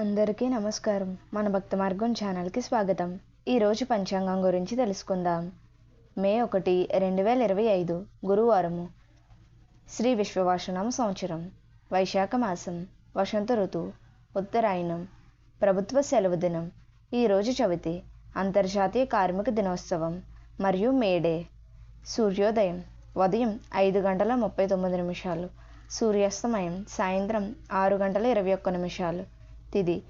అందరికీ నమస్కారం. మన భక్త మార్గం ఛానల్కి స్వాగతం. ఈరోజు పంచాంగం గురించి తెలుసుకుందాం. మే ఒకటి రెండు వేల ఇరవై ఐదు గురువారము. శ్రీ విశ్వవాసనం సంవత్సరం. వైశాఖ మాసం. వసంత ఋతువు ఉత్తరాయణం. ప్రభుత్వ సెలవు దినం. ఈరోజు చవితి. అంతర్జాతీయ కార్మిక దినోత్సవం. మరియు మేడే సూర్యోదయం. ఉదయం ఐదు గంటల ముప్పై తొమ్మిది నిమిషాలు. సూర్యాస్తమయం. సాయంత్రం ఆరు గంటల ఇరవై ఒక్క నిమిషాలు. తిది.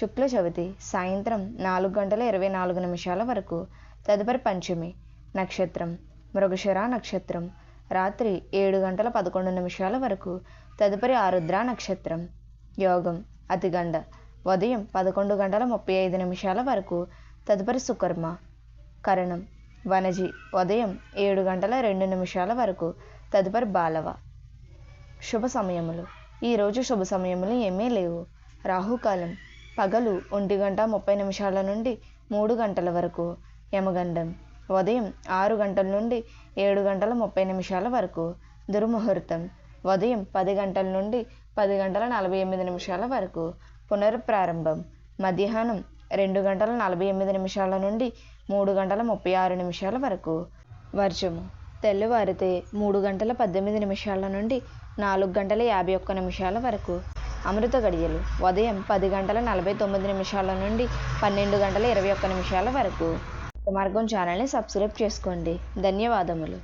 శుక్ల చవితి సాయంత్రం నాలుగు గంటల ఇరవై నాలుగు నిమిషాల వరకు. తదుపరి పంచమి నక్షత్రం. మృగశిర నక్షత్రం. రాత్రి ఏడు గంటల పదకొండు నిమిషాల వరకు. తదుపరి ఆరుద్ర నక్షత్రం. యోగం అతిగండ ఉదయం పదకొండు గంటల ముప్పై ఐదు నిమిషాల వరకు. తదుపరి సుకర్మ కరణం. వనజి. ఉదయం ఏడు గంటల రెండు నిమిషాల వరకు. తదుపరి బాలవ. శుభ సమయములు. ఈరోజు శుభ సమయములు ఏమీ లేవు. రాహుకాలం పగలు ఒంటి గంట ముప్పై నిమిషాల నుండి మూడు గంటల వరకు. యమగండం ఉదయం ఆరు గంటల నుండి ఏడు గంటల ముప్పై నిమిషాల వరకు. దుర్ముహూర్తం ఉదయం పది గంటల నుండి పది గంటల నలభై ఎనిమిది నిమిషాల వరకు. పునర్ప్రారంభం మధ్యాహ్నం రెండు గంటల నలభై ఎనిమిది నిమిషాల నుండి మూడు గంటల ముప్పై ఆరు నిమిషాల వరకు. వర్షము తెల్లవారితే మూడు గంటల పద్దెనిమిది నిమిషాల నుండి నాలుగు గంటల యాభై ఒక్క నిమిషాల వరకు. అమృత గడియలు. ఉదయం పది గంటల నలభై తొమ్మిది నిమిషాల నుండి పన్నెండు గంటల ఇరవై ఒక్క నిమిషాల వరకు. మార్గం ఛానల్ని సబ్స్క్రైబ్ చేసుకోండి. ధన్యవాదములు.